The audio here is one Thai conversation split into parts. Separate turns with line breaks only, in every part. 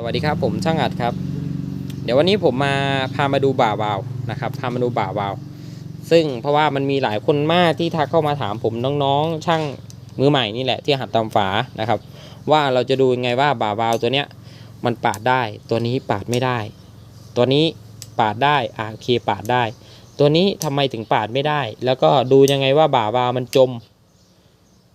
สวัสดีครับผมช่างอัดครับ เดี๋ยววันนี้ผมมาพามาดูบ่าวาวนะครับพามาดูบ่าวาว ซึ่งเพราะว่ามันมีหลายคนมากที่ทักเข้ามาถามผมน้องๆ ช่างมือใหม่นี่แหละที่หัดตำฝานะครับ ว่าเราจะดูยังไงว่าบ่าวาวตัวเนี้ยมันปาดได้ตัวนี้ปาดไม่ได้ ตัวนี้ปาดได้อ่าโอเคปาดได้ ตัวนี้ทำไมถึงปาดไม่ได้ แล้วก็ดูยังไงว่าบ่าวาวมันจม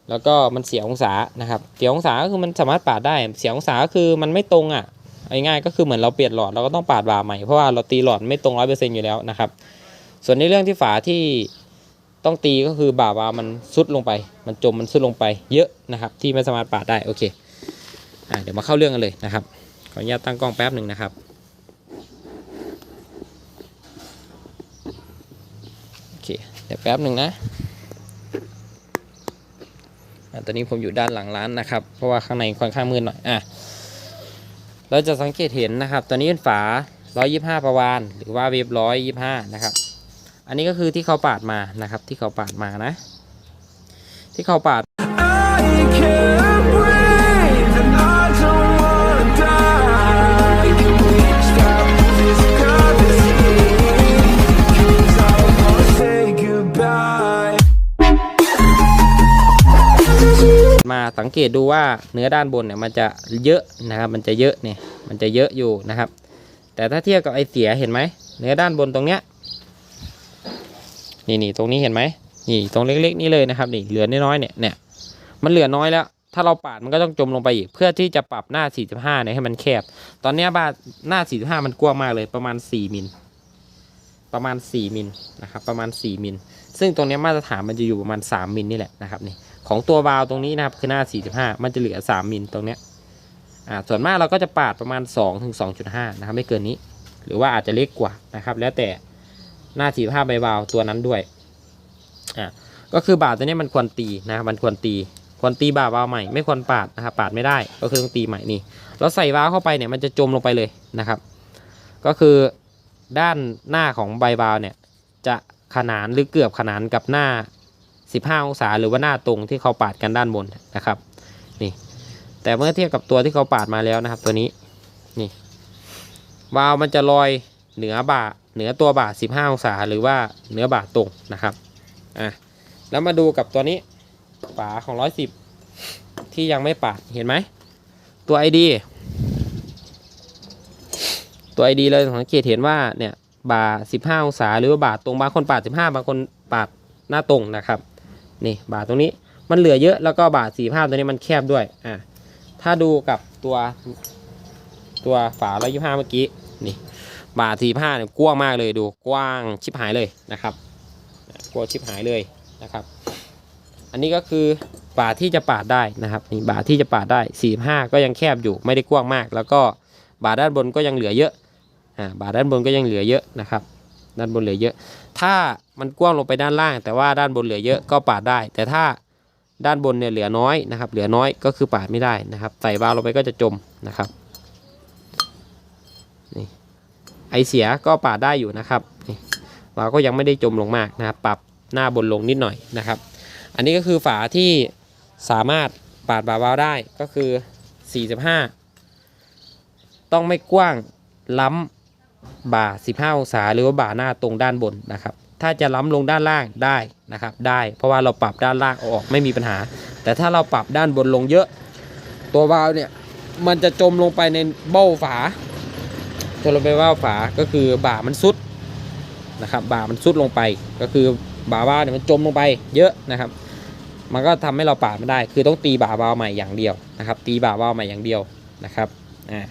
แล้วก็มันเสียองศานะครับ เสียองศาก็คือมันสามารถปาดได้ เสียองศาก็คือมันไม่ตรงอะเอาง่ายๆก็คือเหมือนเราเปลี่ยนหลอดเราก็ต้องปาดบ่าใหม่เพราะว่าเราตีหลอดไม่ตรงร้อยเปอร์เซ็นต์อยู่แล้วนะครับ ส่วนในเรื่องที่ฝาที่ต้องตีก็คือบ่าวามันซุดลงไป มันจมมันซุดลงไปเยอะนะครับ ที่ไม่สามารถปาดได้โอเคอ่าเดี๋ยวมาเข้าเรื่องกันเลยนะครับ ขออนุญาตตั้งกล้องแป๊บหนึ่งนะครับโอเคเดี๋ยวแป๊บหนึ่งนะ ตอนนี้ผมอยู่ด้านหลังร้านนะครับ เพราะว่าข้างในค่อนข้างมืดหน่อยอะเราจะสังเกตเห็นนะครับ ตอนนี้เป็นฝา 125 ประวาน หรือว่าเวฟ125 นะครับ อันนี้ก็คือที่เขาปาดมานะครับ ที่เขาปาดมานะ ที่เขาปาด สังเกตดูว่าเนื้อด้านบนเนี่ยมันจะเยอะนะครับ มันจะเยอะเนี่ยมันจะเยอะอยู่นะครับ แต่ถ้าเทียบกับไอเสียเห็นไหมเนื้อด้านบนตรงเนี้ยนี่นี่ตรงนี้เห็นไหมนี่ตรงเล็กๆนี่เลยนะครับนี่เหลือน้อยๆเนี่ยเนี่ยมันเหลือน้อยแล้ว ถ้าเราปาดมันก็ต้องจมลงไปอีก เพื่อที่จะปรับหน้า 45เนี่ยให้มันแคบ ตอนนี้บ้านหน้า 45 มันกว้างมากเลยประมาณ 4มิล ประมาณ 4 มิลนะครับประมาณ 4 มิล ซึ่งตรงนี้มาตรฐานมันจะอยู่ประมาณ 3 มิลนี่แหละนะครับนี่ของตัววาล์วตรงนี้นะครับคือหน้า 45 มันจะเหลือ 3 มิลตรงเนี้ยอ่าส่วนมากเราก็จะปาดประมาณ 2 ถึง 2.5 นะครับไม่เกินนี้ หรือว่าอาจจะเล็กกว่านะครับแล้วแต่หน้า 45 ใบวาล์วตัวนั้นด้วยอ่าก็คือบาทตัวนี้มันควรตีนะครับมันควรตีควรตีบาล์วาล์วใหม่ไม่ควรปาดนะครับปาดไม่ได้ก็คือต้องตีใหม่นี่เราใส่วาล์วเข้าไปเนี่ยมันจะจมลงไปเลยนะครับ ก็คือ ด้านหน้าของใบวาวเนี่ยจะขนานหรือเกือบขนานกับหน้า 15 องศา หรือว่าหน้าตรงที่เขาปาดกันด้านบนนะครับนี่แต่เมื่อเทียบกับตัวที่เขาปาดมาแล้วนะครับ ตัวนี้นี่วาล์วมันจะลอยเหนือบ่าเหนือตัวบ่า 15 องศา หรือว่าเหนือบ่าตรงนะครับอะแล้วมาดูกับตัวนี้ฝาของ 110 ที่ยังไม่ปาดเห็นไหมตัว ID ตัว ID เลยสังเกตเห็นว่าเนี่ยบ่า15 องศา หรือว่าบ่าตรงบางคนปาด15 บางคนปาดหน้าตรงนะครับนี่บาทตรงนี้มันเหลือเยอะแล้วก็บาทสี่ภาตัวนี้มันแคบด้วยอะถ้าดูกับตัวตัวฝาร้อยยี่ห้าเมื่อกี้นี่บาทสี่ผ้าเนี่ยกว้างมากเลยดูกว้างชิบหายเลยนะครับกว้างชิบหายเลยนะครับ อันนี้ก็คือบาทที่จะปาดได้นะครับนี่บาทที่จะปาดได้สี่ห้าก็ยังแคบอยู่ไม่ได้กว้างมาก แล้วก็บาทด้านบนก็ยังเหลือเยอะ อ่าบาทด้านบนก็ยังเหลือเยอะนะครับ ด้านบนเหลือเยอะ ถ้ามันกว้างลงไปด้านล่าง แต่ว่าด้านบนเหลือเยอะก็ปาดได้ แต่ถ้าด้านบนเนี่ยเหลือน้อยนะครับ เหลือน้อยก็คือปาดไม่ได้นะครับ ใส่วาล์วลงไปก็จะจมนะครับนี่ไอเสียก็ปาดได้อยู่นะครับนี่วาวก็ยังไม่ได้จมลงมากนะครับ ปรับหน้าบนลงนิดหน่อยนะครับ อันนี้ก็คือฝาที่สามารถปาดบาวาวได้ก็คือ 45 ต้องไม่กว้างล้ำ บ่า 15 องศา หรือว่าบ่าหน้าตรงด้านบนนะครับ ถ้าจะล้ำลงด้านล่างได้นะครับ ได้ เพราะว่าเราปรับด้านล่างออกไม่มีปัญหา แต่ถ้าเราปรับด้านบนลงเยอะ ตัววาล์วเนี่ยมันจะจมลงไปในเบ้าฝาตัวลงไปเบ้าฝาก็คือบ่ามันซุดนะครับ บ่ามันซุดลงไป ก็คือบ่าวาล์วเนี่ยมันจมลงไปเยอะนะครับ มันก็ทำให้เราปาดไม่ได้ คือต้องตีบ่าวาล์วใหม่อย่างเดียวนะครับ ตีบ่าวาล์วใหม่อย่างเดียวนะครับ อ่า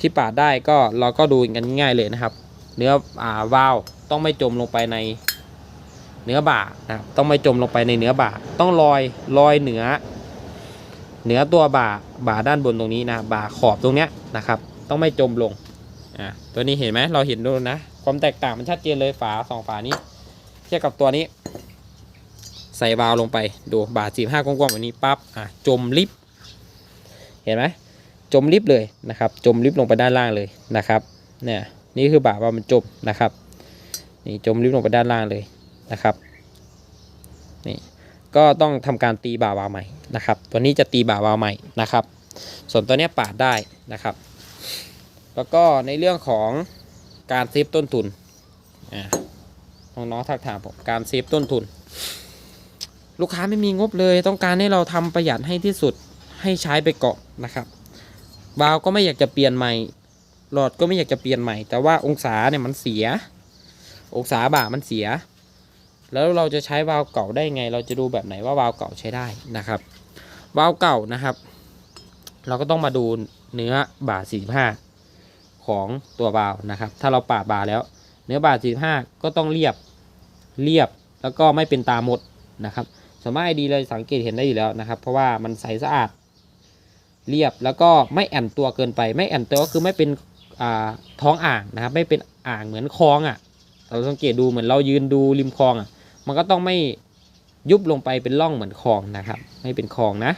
ที่ปาดได้ก็เราก็ดูกันง่ายเลยนะครับ เนื้ออ่าวาล์วต้องไม่จมลงไปในเนื้อบ่านะครับต้องไม่จมลงไปในเนื้อบ่า ต้องลอยลอยเหนือเหนือตัวบ่าบ่าด้านบนตรงนี้นะบ่าขอบตรงเนี้ยนะครับ ต้องไม่จมลงอ่าตัวนี้เห็นไหมเราเห็นดูนะ ความแตกต่างมันชัดเจนเลยฝาสองฝานี้เทียบกับตัวนี้ ใส่วาล์วลงไปดูบ่าสี่ห้ากว้างๆแบบนี้ปั๊บอะจมลิบเห็นไหม จมลิฟต์เลยนะครับ จมลิฟต์ลงไปด้านล่างเลยนะครับ เนี่ยนี่คือบ่าว่ามันจมนะครับ นี่จมลิฟต์ลงไปด้านล่างเลยนะครับ นี่ก็ต้องทำการตีบ่าวาวใหม่นะครับ ตัวนี้จะตีบ่าวาวใหม่นะครับ ส่วนตัวเนี้ยปาดได้นะครับ แล้วก็ในเรื่องของการเซฟต้นทุนอ่าน้องๆทักถามผมการเซฟต้นทุน ลูกค้าไม่มีงบเลย ต้องการให้เราทำประหยัดให้ที่สุดให้ใช้ไปเกาะนะครับ วาล์วก็ไม่อยากจะเปลี่ยนใหม่ หลอดก็ไม่อยากจะเปลี่ยนใหม่ แต่ว่าองศาเนี่ยมันเสีย องศาบ่ามันเสีย แล้วเราจะใช้วาล์วเก่าได้ไง เราจะดูแบบไหนว่าวาล์วเก่าใช้ได้นะครับ วาล์วเก่านะครับ เราก็ต้องมาดูเนื้อบ่า45 ของตัววาล์วนะครับ ถ้าเราปาดบ่าแล้ว เนื้อบ่า45 ก็ต้องเรียบ เรียบ แล้วก็ไม่เป็นตามดนะครับสามารถดีเลยสังเกตเห็นได้อยู่แล้วนะครับ เพราะว่ามันใสสะอาด เรียบแล้วก็ไม่แอนตัวเกินไป ไม่แอนตัวก็คือไม่เป็นท้องอ่างนะครับ ไม่เป็นอ่างเหมือนคลองอะ เราสังเกตดูเหมือนเรายืนดูริมคลองอะ มันก็ต้องไม่ยุบลงไปเป็นร่องเหมือนคลองนะครับ ไม่เป็นคลองนะ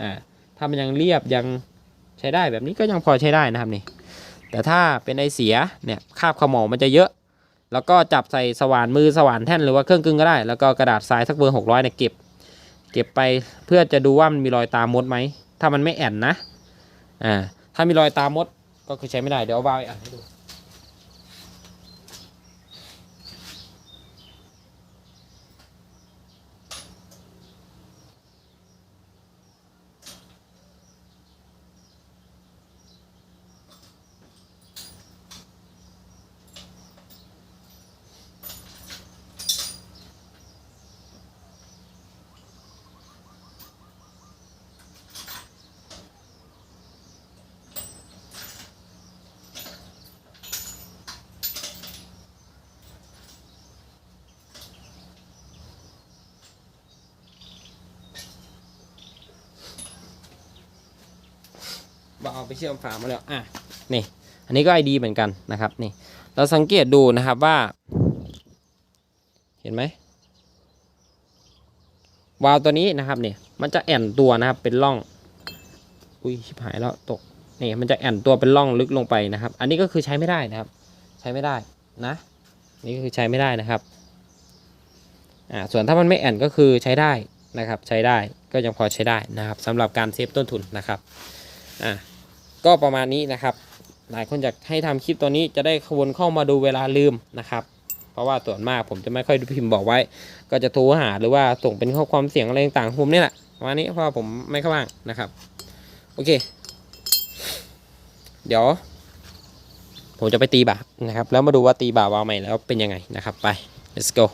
อ่าถ้ามันยังเรียบยังใช้ได้แบบนี้ก็ยังพอใช้ได้นะครับนี่ แต่ถ้าเป็นไอเสียเนี่ยคาบขมเหลาวมันจะเยอะ แล้วก็จับใส่สว่านมือสว่านแท่นหรือว่าเครื่องกึ่งก็ได้ แล้วก็กระดาษทรายสักเบอร์หกร้อยเนี่ยเก็บ เก็บไปเพื่อจะดูว่ามันมีรอยตามมดไหม ถ้ามันไม่แอนนะอ่าถ้ามีรอยตามมดก็คือใช้ไม่ได้เดี๋ยวเอาวาล์วไปอ่านให้ดู เอาไปเชื่อมฝามาแล้วอะนี่อันนี้ก็ไอดีเหมือนกันนะครับนี่เราสังเกตดูนะครับว่า เห็นไหมวาล์วตัวนี้นะครับเนี่ยมันจะแอนตัวนะครับเป็นร่องอุ้ยชิบหายแล้วตกนี่มันจะแอนตัวเป็นร่องลึกลงไปนะครับ อันนี้ก็คือใช้ไม่ได้นะครับ ใช้ไม่ได้นะ นี่ก็คือใช้ไม่ได้นะครับอ่าส่วนถ้ามันไม่แอนก็คือใช้ได้นะครับ ใช้ได้ก็ยังพอใช้ได้นะครับสำหรับการเซฟต้นทุนนะครับอ่า ก็ประมาณนี้นะครับ หลายคนอยากให้ทำคลิปตัวนี้จะได้วนเข้ามาดูเวลาลืมนะครับ เพราะว่าส่วนมากผมจะไม่ค่อยดูพิมพ์บอกไว้ ก็จะโทรหาหรือว่าส่งเป็นข้อความเสียงอะไรต่างๆผมนี่แหละประมาณนี้เพราะผมไม่เข้าว่างนะครับ โอเค เดี๋ยว ผมจะไปตีบ่านะครับ แล้วมาดูว่าตีบ่าวาวใหม่แล้วเป็นยังไงนะครับไป let's go